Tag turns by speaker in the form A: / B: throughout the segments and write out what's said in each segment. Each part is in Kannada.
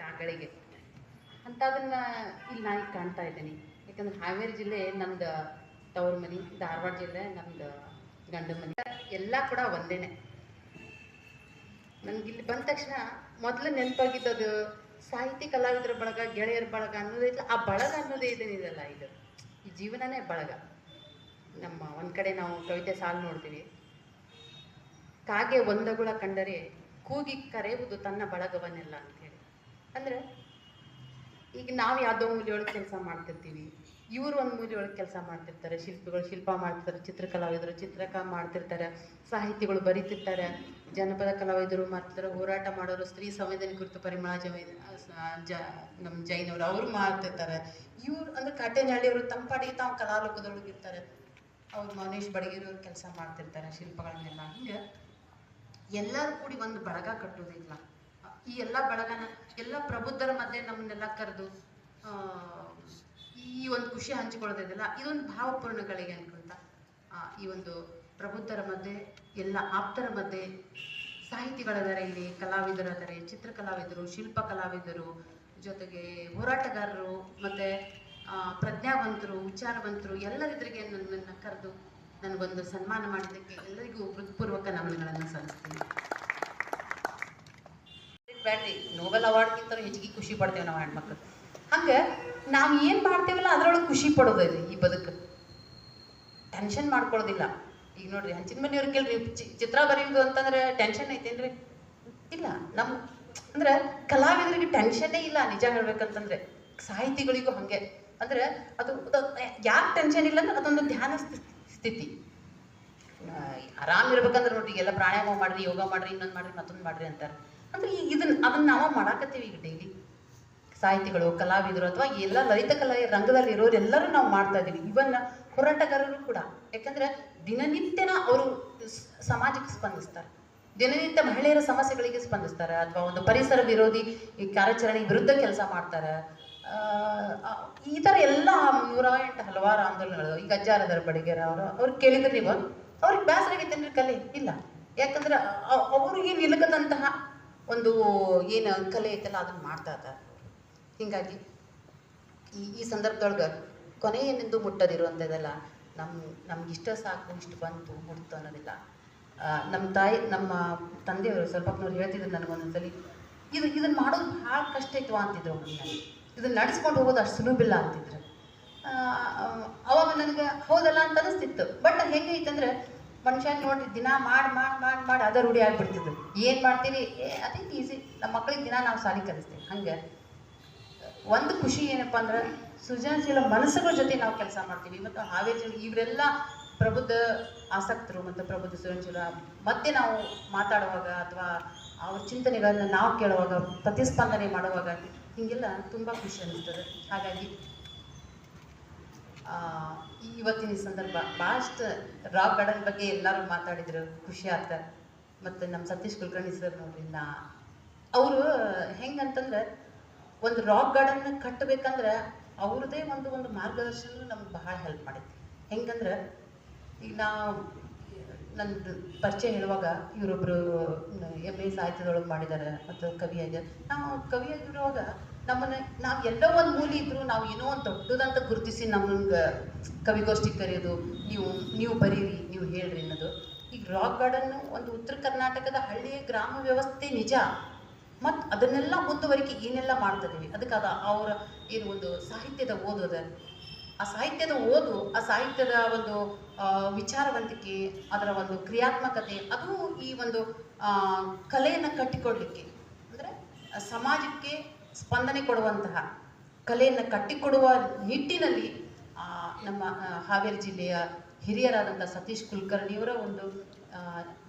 A: ಆಕಡೆಗೆ ಅಂಥದನ್ನ ಇಲ್ಲಿ ನಾನು ಕಾಣ್ತಾ ಇದ್ದೀನಿ. ಯಾಕಂದ್ರೆ ಹಾವೇರಿ ಜಿಲ್ಲೆ ನಮ್ದು ತವ್ರ ಮನೆ, ಧಾರವಾಡ ಜಿಲ್ಲೆ ನಮ್ದು ಗಂಡ ಮನೆ. ಎಲ್ಲ ಕೂಡ ಒಂದೇನೆ. ನನಗೆ ಇಲ್ಲಿ ಬಂದ ತಕ್ಷಣ ಮೊದಲು ನೆನಪಾಗಿದ್ದದು ಸಾಹಿತ್ಯ ಕಲಾವಿದರ ಬಳಗ, ಗೆಳೆಯರ ಬಳಗ ಅನ್ನೋದೈತಲ್ಲ ಆ ಬಳಗ ಅನ್ನೋದೇ ಇದೇನಿದೆಲ್ಲ ಇದು. ಈ ಜೀವನನೇ ಬಳಗ. ನಮ್ಮ ಒಂದು ಕಡೆ ನಾವು ಕವಿತೆ ಸಾಲು ನೋಡ್ತೀವಿ. ಕಾಗೆ ಒಂದಗುಳ ಕಂಡರೆ ಕೂಗಿ ಕರೆಯುವುದು ತನ್ನ ಬಳಗವನ್ನೆಲ್ಲ ಅಂತೇಳಿ ಅಂದರೆ ಈಗ ನಾವು ಯಾವುದೋ ಮೂಲೆಯೊಳಗೆ ಕೆಲಸ ಮಾಡ್ತಿರ್ತೀವಿ. ಇವರು ಒಂದು ಮೂಲೆಯೊಳಗೆ ಕೆಲಸ ಮಾಡ್ತಿರ್ತಾರೆ. ಶಿಲ್ಪಿಗಳು ಶಿಲ್ಪ ಮಾಡ್ತಿರ್ತಾರೆ, ಚಿತ್ರಕಲಾವಿದರು ಚಿತ್ರಕ ಮಾಡ್ತಿರ್ತಾರೆ, ಸಾಹಿತಿಗಳು ಬರೀತಿರ್ತಾರೆ, ಜನಪದ ಕಲಾವಿದರು ಮಾಡ್ತಿರ್ತಾರೆ, ಹೋರಾಟ ಮಾಡೋರು ಸ್ತ್ರೀ ಸಂವೇದನೆ ಕುರಿತು ಪರಿಮಳ ಜಮೈ ಜ ನಮ್ಮ ಜೈನವರು ಅವರು ಮಾಡ್ತಿರ್ತಾರೆ. ಇವ್ರು ಅಂದ್ರೆ ಕಾಟೇನಹಳ್ಳಿಯವರು ತಮ್ಮ ತಾವು ಕಲಾಲೋಕದೊಳಗೆ ಇರ್ತಾರೆ. ಅವ್ರು ಮೌನೇಶ್ ಬಡಗಿರೋರು ಕೆಲಸ ಮಾಡ್ತಿರ್ತಾರೆ ಶಿಲ್ಪಗಳನ್ನೆಲ್ಲ ಹಿಂಗೆ ಎಲ್ಲರೂ ಕೂಡಿ ಒಂದು ಬಳಗ ಕಟ್ಟೋದಿಲ್ಲ ಈ ಎಲ್ಲ ಬಳಗನ, ಎಲ್ಲ ಪ್ರಬುದ್ಧರ ಮಧ್ಯೆ ನಮ್ಮನ್ನೆಲ್ಲ ಕರೆದು ಈ ಒಂದು ಖುಷಿ ಹಂಚಿಕೊಳ್ಳೋದಿದೆಯಲ್ಲ ಇದೊಂದು ಭಾವಪೂರ್ಣಗಳಿಗೆ ಅನ್ಕೊಂತ ಈ ಒಂದು ಪ್ರಬುದ್ಧರ ಮಧ್ಯೆ, ಎಲ್ಲ ಆಪ್ತರ ಮಧ್ಯೆ ಸಾಹಿತಿಗಳಿದ್ದಾರೆ ಇಲ್ಲಿ ಕಲಾವಿದರಿದ್ದಾರೆ ಚಿತ್ರಕಲಾವಿದರು ಶಿಲ್ಪ ಕಲಾವಿದರು ಜೊತೆಗೆ ಹೋರಾಟಗಾರರು, ಮತ್ತು ಪ್ರಜ್ಞಾವಂತರು, ವಿಚಾರವಂತರು, ಎಲ್ಲರಿದ್ರಿಗೆ ನನ್ನನ್ನು ಕರೆದು, ನನಗೊಂದು ಸನ್ಮಾನ ಮಾಡಿದ್ದಕ್ಕೆ ಎಲ್ಲರಿಗೂ ಹೃತ್ಪೂರ್ವಕ ನಮನಗಳನ್ನು ಸಲ್ಲಿಸ್ತೀನಿ. ಬ್ಯಾಡ್ರಿ ನೋಬೆಲ್ ಅವಾರ್ಡ್ಗಿಂತ ಹೆಚ್ಚಿಗೆ ಖುಷಿ ಪಡ್ತೇವೆ ನಾವು ಹೆಣ್ಮಕ್ಳು. ಹಂಗೆ ನಾವು ಏನು ಮಾಡ್ತೇವಲ್ಲ ಅದರೊಳಗೆ ಖುಷಿ ಪಡೋದಿಲ್ಲ ಈ ಬದುಕು. ಟೆನ್ಷನ್ ಮಾಡ್ಕೊಳ್ಳೋದಿಲ್ಲ. ಈಗ ನೋಡ್ರಿ ಹಂಚಿನ ಮನೆಯವ್ರಿಗೆ ಕೇಳ್ರಿ ಚಿತ್ರ ಬರೆಯೋದು ಅಂತಂದ್ರೆ ಟೆನ್ಷನ್ ಐತೇನ್ರಿ? ಇಲ್ಲ ನಮ್ಮ ಅಂದ್ರೆ ಕಲಾವಿದರಿಗೆ ಟೆನ್ಷನ್ನೇ ಇಲ್ಲ ನಿಜ ಹೇಳ್ಬೇಕಂತಂದ್ರೆ. ಸಾಹಿತಿಗಳಿಗೂ ಹಂಗೆ. ಅಂದ್ರೆ ಅದು ಯಾಕೆ ಟೆನ್ಷನ್ ಇಲ್ಲ ಅಂದ್ರೆ ಅದೊಂದು ಧ್ಯಾನ ಸ್ಥಿ- ಸ್ಥಿತಿ. ಆರಾಮ್ ಇರ್ಬೇಕಂದ್ರೆ ನೋಡ್ರಿ, ಎಲ್ಲ ಪ್ರಾಣಾಯಾಮ ಮಾಡ್ರಿ, ಯೋಗ ಮಾಡ್ರಿ, ಇನ್ನೊಂದು ಮಾಡ್ರಿ, ಮತ್ತೊಂದು ಮಾಡ್ರಿ ಅಂತಾರೆ. ಅಂದ್ರೆ ಈ ಇದನ್ನ ಅದನ್ನ ನಾವು ಮಾಡಾಕತ್ತೀವಿ ಈಗ ಡೈಲಿ ಸಾಹಿತಿಗಳು, ಕಲಾವಿದರು ಅಥವಾ ಎಲ್ಲ ಲಲಿತ ಕಲಾ ರಂಗದಲ್ಲಿ ಇರೋರು ಎಲ್ಲರೂ ನಾವು ಮಾಡ್ತಾ ಇದೀವಿ. ಇವನ್ನ ಹೋರಾಟಗಾರರು ಕೂಡ. ಯಾಕಂದ್ರೆ ದಿನನಿತ್ಯನ ಅವರು ಸಮಾಜಕ್ಕೆ ಸ್ಪಂದಿಸ್ತಾರೆ. ದಿನನಿತ್ಯ ಮಹಿಳೆಯರ ಸಮಸ್ಯೆಗಳಿಗೆ ಸ್ಪಂದಿಸ್ತಾರೆ. ಅಥವಾ ಒಂದು ಪರಿಸರ ವಿರೋಧಿ ಈ ಕಾರ್ಯಾಚರಣೆ ವಿರುದ್ಧ ಕೆಲಸ ಮಾಡ್ತಾರೆ. ಈ ಥರ ಎಲ್ಲ ನೂರ ಎಂಟು ಹಲವಾರು ಆಂದೋಲನಗಳು. ಈಗ ಅಜ್ಜಾರದರ ಬಡಿಗೆರ ಅವರು ಅವ್ರು ಕೇಳಿದ್ರೆ ನೀವು ಅವ್ರಿಗೆ ಬೇಸರ ಕಲೆ ಇಲ್ಲ. ಯಾಕಂದ್ರೆ ಅವರು ಅವ್ರಿಗೆ ನಿಲುಕದಂತಹ ಒಂದು ಏನು ಕಲೆ ಐತಲ್ಲ ಅದನ್ನ ಮಾಡ್ತಾ ಇದ್ದಾರೆ. ಹೀಗಾಗಿ ಈ ಈ ಸಂದರ್ಭದೊಳಗೆ ಕೊನೆಯನೆಂದು ಮುಟ್ಟದಿರುವಂಥದ್ದೆಲ್ಲ ನಮ್ಮ ನಮ್ಗೆ ಇಷ್ಟ ಸಾಕು ಇಷ್ಟು ಬಂತು ಮುಟ್ತು ಅನ್ನೋದಿಲ್ಲ. ನಮ್ಮ ತಾಯಿ, ನಮ್ಮ ತಂದೆಯವರು ಸ್ವಲ್ಪ ಹೊತ್ನವ್ರು ಹೇಳ್ತಿದ್ರು ನನಗೊಂದೊಂದ್ಸಲಿ ಇದು ಇದನ್ನ ಮಾಡೋದು ಭಾಳ ಕಷ್ಟ ಇತ್ತು ಅಂತಿದ್ರು ನನಗೆ ಇದನ್ನ ನಡೆಸ್ಕೊಂಡು ಹೋಗೋದು ಅಷ್ಟು ಸುಲಭಿಲ್ಲ ಅಂತಿದ್ರು. ಅವಾಗ ನನಗೆ ಹೌದಲ್ಲ ಅಂತ ಅನಿಸ್ತಿತ್ತು. ಬಟ್ ಹೆಂಗೈತಂದ್ರೆ ಮನುಷ್ಯ ನೋಡ್ರಿ ದಿನ ಮಾಡಿ ಮಾಡಿ ಮಾಡಿ ಮಾಡಿ ಅದ ರೂಢಿ ಆಗಿಬಿಡ್ತಿದ್ರು ಏನು ಮಾಡ್ತೀವಿ? ಏ, ಅದೇ ಈಸಿ ನಮ್ಮ ಮಕ್ಕಳಿಗೆ ದಿನ ನಾವು ಸಾಲಿ ಕಲಿಸ್ತೀವಿ. ಹಂಗೆ. ಒಂದು ಖುಷಿ ಏನಪ್ಪ ಅಂದ್ರೆ ಸೃಜನಶೀಲ ಮನಸ್ಸುಗಳ ಜೊತೆ ನಾವು ಕೆಲಸ ಮಾಡ್ತೀವಿ. ಮತ್ತು ಹಾವೇರಿ ಇವರೆಲ್ಲ ಪ್ರಬುದ್ಧ ಆಸಕ್ತರು ಮತ್ತು ಪ್ರಬುದ್ಧ ಸೃಜನಶೀಲ. ಮತ್ತೆ ನಾವು ಮಾತಾಡುವಾಗ ಅಥವಾ ಅವ್ರ ಚಿಂತನೆಗಳನ್ನು ನಾವು ಕೇಳುವಾಗ, ಪ್ರತಿಸ್ಪಂದನೆ ಮಾಡುವಾಗ ಹೀಗೆಲ್ಲ ತುಂಬ ಖುಷಿ ಅನಿಸ್ತದೆ ಹಾಗಾಗಿ ಇವತ್ತಿನ ಸಂದರ್ಭ ಭಾಳಷ್ಟು ರಾಕ್ ಗಾರ್ಡನ್ ಬಗ್ಗೆ ಎಲ್ಲರೂ ಮಾತಾಡಿದ್ರು, ಖುಷಿ ಆತ ಮತ್ತು ನಮ್ಮ ಸತೀಶ್ ಕುಲಕರ್ಣಿ ಸರ್ ನೋಡ್ರಿ, ನಾ ಅವರು ಹೆಂಗಂತಂದ್ರೆ ಒಂದು ರಾಕ್ ಗಾರ್ಡನ್ ಕಟ್ಟಬೇಕಂದ್ರೆ ಅವ್ರದ್ದೇ ಒಂದು ಒಂದು ಮಾರ್ಗದರ್ಶನ ನಮ್ಗೆ ಬಹಳ ಹೆಲ್ಪ್ ಮಾಡೈತಿ ಹೆಂಗಂದ್ರೆ ಈಗ ನಾವು ನಂದು ಪರಿಚಯ ಹೇಳುವಾಗ ಇವರೊಬ್ಬರು ಎಂ ಎ ಸಾಹಿತ್ಯದೊಳಗೆ ಮಾಡಿದ್ದಾರೆ ಮತ್ತು ಕವಿಯಾಗಿ ನಾವು ಕವಿಯಾಗಿರುವಾಗ ನಮ್ಮನ್ನ ನಾವು ಎಲ್ಲೋ ಒಂದು ಮೂಲಿ ಇದ್ರು ನಾವು ಏನೋ ಒಂದು ದೊಡ್ಡದಂತ ಗುರುತಿಸಿ ನಮ್ಗೆ ಕವಿಗೋಷ್ಠಿ ಕರೆಯೋದು, ನೀವು ನೀವು ಬರೀರಿ, ನೀವು ಹೇಳ್ರಿ ಅನ್ನೋದು. ಈಗ ರಾಕ್ ಗಾರ್ಡನ್ ಒಂದು ಉತ್ತರ ಕರ್ನಾಟಕದ ಹಳ್ಳಿಯ ಗ್ರಾಮ ವ್ಯವಸ್ಥೆ ನಿಜ. ಮತ್ತು ಅದನ್ನೆಲ್ಲ ಮುಂದುವರಿಕೆ ಏನೆಲ್ಲ ಮಾಡ್ತಿದ್ದೀವಿ ಅದಕ್ಕೆ ಅದ ಅವರ ಏನು ಒಂದು ಸಾಹಿತ್ಯದ ಓದೋದ ಆ ಸಾಹಿತ್ಯದ ಓದು, ಆ ಸಾಹಿತ್ಯದ ಒಂದು ವಿಚಾರವಂತಿಕೆ, ಅದರ ಒಂದು ಕ್ರಿಯಾತ್ಮಕತೆ, ಅದು ಈ ಒಂದು ಕಲೆಯನ್ನು ಕಟ್ಟಿಕೊಡ್ಲಿಕ್ಕೆ. ಅಂದರೆ ಸಮಾಜಕ್ಕೆ ಸ್ಪಂದನೆ ಕೊಡುವಂತಹ ಕಲೆಯನ್ನು ಕಟ್ಟಿಕೊಡುವ ನಿಟ್ಟಿನಲ್ಲಿ ನಮ್ಮ ಹಾವೇರಿ ಜಿಲ್ಲೆಯ ಹಿರಿಯರಾದಂಥ ಸತೀಶ್ ಕುಲಕರ್ಣಿಯವರ ಒಂದು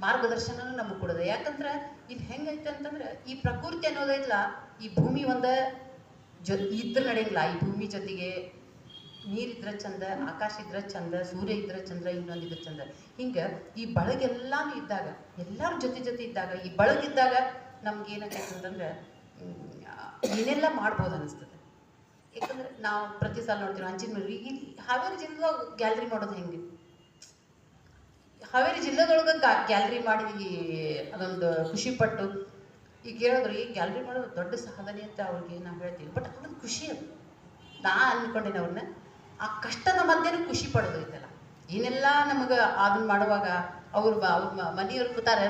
A: ಮಾರ್ಗದರ್ಶನ ನಮಗೆ ಕೊಡೋದು. ಯಾಕಂದ್ರೆ ಇದು ಹೆಂಗೈತೆ ಅಂತಂದ್ರೆ ಈ ಪ್ರಕೃತಿ ಅನ್ನೋದೈತಲ್ಲ ಈ ಭೂಮಿ ಒಂದ ಜೊ, ಇದ್ರ ನಡೆಯಂಗಿಲ್ಲ ಈ ಭೂಮಿ ಜೊತೆಗೆ ನೀರಿದ್ರೆ ಚಂದ, ಆಕಾಶ ಇದ್ರೆ ಚಂದ, ಸೂರ್ಯ ಇದ್ರೆ ಚಂದ್ರ ಇನ್ನೊಂದು ಇದ್ರೆ ಚಂದ. ಹಿಂಗೆ ಈ ಬಳಗೆಲ್ಲಾನು ಇದ್ದಾಗ, ಎಲ್ಲರ ಜೊತೆ ಜೊತೆ ಇದ್ದಾಗ, ಈ ಬಳಗಿದ್ದಾಗ ನಮ್ಗೆ ಏನಾಗೈತೆ ಅಂತಂದ್ರೆ ಏನೆಲ್ಲ ಮಾಡ್ಬೋದು ಅನಿಸ್ತದೆ. ಯಾಕಂದ್ರೆ ನಾವು ಪ್ರತಿ ಸಲ ನೋಡ್ತೀವಿ ಅಂಚಿನ ಮೇಲೆ ಈಗ ಹಾವೇರಿ ಜಿಲ್ಲೆದಾಗ ಗ್ಯಾಲರಿ ಮಾಡೋದು ಹೆಂಗೆ? ಹಾವೇರಿ ಜಿಲ್ಲೆದೊಳಗೆ ಗ್ಯಾಲರಿ ಮಾಡಿ ಅದೊಂದು ಖುಷಿ ಪಟ್ಟು ಈಗ ಹೇಳಿದ್ರು ಈ ಗ್ಯಾಲರಿ ಮಾಡೋದು ದೊಡ್ಡ ಸಾಧನೆ ಅಂತ ಅವ್ರಿಗೆ ನಾವು ಹೇಳ್ತೀವಿ. ಬಟ್ ಅದೊಂದು ಖುಷಿ ಅದು. ನಾ ಅಂದ್ಕೊಂಡೆ ಅವ್ರನ್ನ ಆ ಕಷ್ಟದ ಮಧ್ಯೆ ಖುಷಿ ಪಡೋದು ಐತಲ್ಲ. ಏನೆಲ್ಲ ನಮಗೆ ಅದನ್ನ ಮಾಡುವಾಗ ಅವ್ರು ಅವ್ರ ಮನೆಯವ್ರು ಕೂತಾರೆ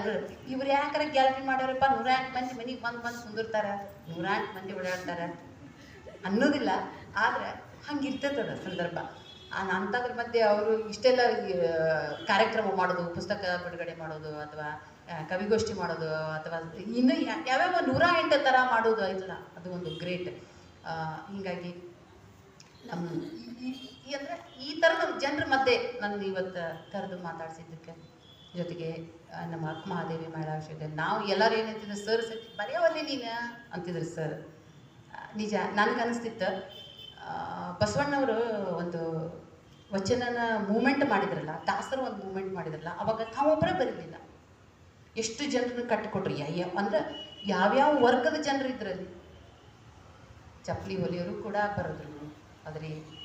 A: ಇವ್ರು ಯಾಕಾರ ಗ್ಯಾಲರಿ ಮಾಡ್ಯಾರಪ್ಪ? ನೂರಾಂಕ್ ಮಂದಿ ಮನೆಗೆ ಬಂದು ಬಂದು ಕುಂದಿರ್ತಾರೆ. ನೂರಾಂಕ್ ಮಂದಿ ಓಡಾಡ್ತಾರೆ. ಅನ್ನೋದಿಲ್ಲ. ಆದ್ರೆ ಹಂಗಿರ್ತೈತದ ಸಂದರ್ಭ. ಆ- ಅಂಥದ್ರ ಮಧ್ಯೆ ಅವರು ಇಷ್ಟೆಲ್ಲ ಕಾರ್ಯಕ್ರಮ ಮಾಡೋದು, ಪುಸ್ತಕ ಬಿಡುಗಡೆ ಮಾಡೋದು, ಅಥವಾ ಕವಿಗೋಷ್ಠಿ ಮಾಡೋದು, ಅಥವಾ ಇನ್ನು ಯಾವ್ಯಾವ ನೂರ ಎಂಟು ಥರ ಮಾಡೋದು ಆಯ್ತಲ್ಲ, ಅದು ಒಂದು ಗ್ರೇಟ್. ಹೀಗಾಗಿ ನಮ್ಮ ಅಂದರೆ ಈ ಥರದ ಜನರ ಮಧ್ಯೆ ನಾನು ಇವತ್ತು ಕರೆದು ಮಾತಾಡ್ಸಿದ್ದಕ್ಕೆ ಜೊತೆಗೆ ನಮ್ಮ ಅಕ್ಕ ಮಹಾದೇವಿ ಮಹಿಳಾ ನಾವು ಎಲ್ಲರೂ ಏನಂತಿದ್ರು, ಸರ್ ಸತಿ ಬರೆಯವಲ್ಲಿ ನೀನು? ಅಂತಿದ್ರು, ಸರ್. ನಿಜ ನನಗೆ ಅನಿಸ್ತಿತ್ತು ಬಸವಣ್ಣವರು ಒಂದು ವಚನನ ಮೂಮೆಂಟ್ ಮಾಡಿದ್ರಲ್ಲ, ದಾಸರು ಒಂದು ಮೂಮೆಂಟ್ ಮಾಡಿದ್ರಲ್ಲ, ಅವಾಗ ತಾವೊಬ್ಬರೇ ಬರೀಲಿಲ್ಲ. ಎಷ್ಟು ಜನರನ್ನು ಕಟ್ಟಿಕೊಟ್ರು ಅಯ್ಯ ಅಂದ್ರೆ ಯಾವ್ಯಾವ ವರ್ಗದ ಜನರು ಇದ್ರಲ್ಲಿ ಚಪ್ಪಲಿ ಹೊಲಿಯೋರು ಕೂಡ ಬರೋದ್ರು ಅದ್ರಿ ಆ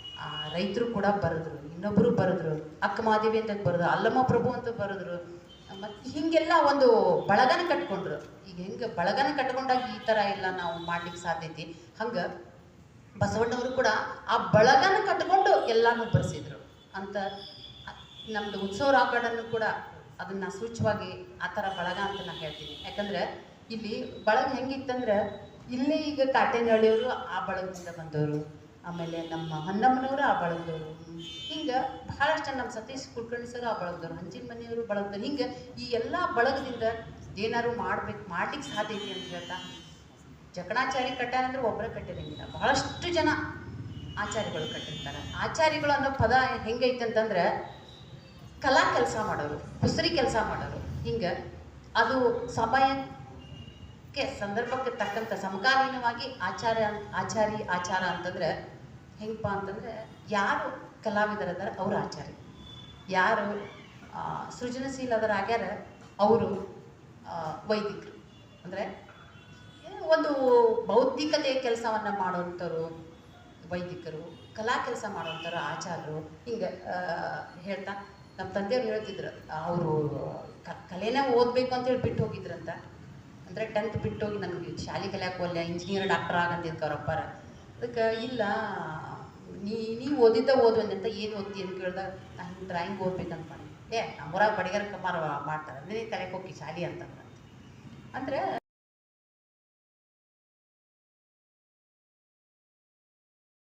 A: ರೈತರು ಕೂಡ ಬರೆದ್ರು ಇನ್ನೊಬ್ಬರು ಬರೆದ್ರು, ಅಕ್ಕ ಮಾದೇವಿ ಅಂತ ಬರೆದ್ರು, ಅಲ್ಲಮ್ಮ ಪ್ರಭು ಅಂತ ಬರೆದ್ರು, ಮತ್ತು ಹೀಗೆಲ್ಲ ಒಂದು ಬಳಗನ ಕಟ್ಕೊಂಡ್ರು. ಈಗ ಹೆಂಗೆ ಬಳಗನ ಕಟ್ಕೊಂಡಾಗ ಈ ಥರ ಎಲ್ಲ ನಾವು ಮಾಡ್ಲಿಕ್ಕೆ ಸಾಧ್ಯತೆ? ಹಂಗೆ ಬಸವಣ್ಣವರು ಕೂಡ ಆ ಬಳಗನ ಕಟ್ಕೊಂಡು ಎಲ್ಲಾನು ಬರೆಸಿದ್ರು. ಅಂತ ನಮ್ದು ಉತ್ಸವ ರಾಕಡನ್ನು ಕೂಡ ಅದನ್ನ ಸೂಚ್ಯವಾಗಿ ಆ ಥರ ಬಳಗ ಅಂತ ನಾ ಹೇಳ್ತೀನಿ. ಯಾಕಂದ್ರೆ ಇಲ್ಲಿ ಬಳಗ ಹೆಂಗಿತ್ತಂದ್ರೆ, ಇಲ್ಲಿ ಈಗ ಕಾಟೇನಹಳ್ಳಿಯವರು ಆ ಬಳಗದಿಂದ ಬಂದವರು. ಆಮೇಲೆ ನಮ್ಮ ಹೊನ್ನಮ್ಮನವರು ಆ ಬಳಗದವರು. ಹಿಂಗೆ ಬಹಳಷ್ಟು ನಮ್ಮ ಸತೀಶ್ ಕುಲಕರ್ಣಿ ಸರ್ ಆ ಬಳಗದವರು, ಹಂಚಿನ ಮನೆಯವರು ಬಳಗದವ್ರು. ಹಿಂಗೆ ಈ ಎಲ್ಲ ಬಳಗದಿಂದ ಏನಾದ್ರು ಮಾಡ್ಬೇಕು ಮಾಡ್ಲಿಕ್ಕೆ ಸಾಧ್ಯ ಐತಿ ಅಂತ ಹೇಳ್ತಾ ಜಕಣಾಚಾರಿ ಕಟ್ಟಾರ ಅಂದ್ರೆ ಒಬ್ಬರೇ ಕಟ್ಟಿರಂಗಿಲ್ಲ. ಬಹಳಷ್ಟು ಜನ ಆಚಾರಿಗಳು ಕಟ್ಟಿರ್ತಾರೆ. ಆಚಾರ್ಯಗಳು ಅನ್ನೋ ಪದ ಹೆಂಗೈತೆ ಅಂತಂದ್ರೆ ಕಲಾ ಕೆಲಸ ಮಾಡೋರು ಕುಸರಿ ಕೆಲಸ ಮಾಡೋರು. ಹಿಂಗೆ ಅದು ಸಮಯಕ್ಕೆ, ಸಂದರ್ಭಕ್ಕೆ ತಕ್ಕಂಥ ಸಮಕಾಲೀನವಾಗಿ ಆಚಾರ, ಆಚಾರಿ, ಆಚಾರ ಅಂತಂದ್ರೆ ಹೆಂಗಪ್ಪ ಅಂತಂದ್ರೆ ಯಾರು ಕಲಾವಿದರದಾರ ಅವ್ರ ಆಚಾರ್ಯ. ಯಾರು ಸೃಜನಶೀಲದರಾಗ್ಯಾರ ಅವರು ವೈದಿಕರು. ಅಂದರೆ ಒಂದು ಬೌದ್ಧಿಕತೆಯ ಕೆಲಸವನ್ನು ಮಾಡೋಂಥವ್ರು ವೈದಿಕರು, ಕಲಾ ಕೆಲಸ ಮಾಡೋಂಥವ್ರು ಆಚಾರರು ಹಿಂಗೆ ಹೇಳ್ತಾ ನಮ್ಮ ತಂದೆಯವ್ರು ಹೇಳ್ತಿದ್ರು, ಅವರು ಕಲೆನೇ ಓದಬೇಕು ಅಂತೇಳಿ ಬಿಟ್ಟು ಹೋಗಿದ್ರಂತ. ಅಂದರೆ ಟೆಂತ್ ಬಿಟ್ಟು ಹೋಗಿ ನನಗೆ ಶಾಲೆ ಕಲಿಯಕ್ಕೆ ಒಲ್ಲೆ ಇಂಜಿನಿಯರ್ ಡಾಕ್ಟರ್ ಆಗಂತಿದ್ಕ ಅವ್ರಪ್ಪರ ಅದಕ್ಕೆ, ಇಲ್ಲ ನೀ ನೀವು ಓದಿದ್ದ ಓದು ಅಂತ ಏನು ಓದ್ತಿ ಅಂತ ಕೇಳಿದಾಗ ನಾನು ಡ್ರಾಯಿಂಗ್ ಓದ್ಬೇಕಂತ ಮಾಡಿ ಏ, ನಮ್ಮೂರಾಗ ಬಡಿಗರ ಕಮಾರ ಮಾಡ್ತಾರೆ ಅಂದರೆ ತಲೆಗೆ ಹೋಗಿ ಶಾಲೆ ಅಂತಂದ್ರೆ. ಅಂದರೆ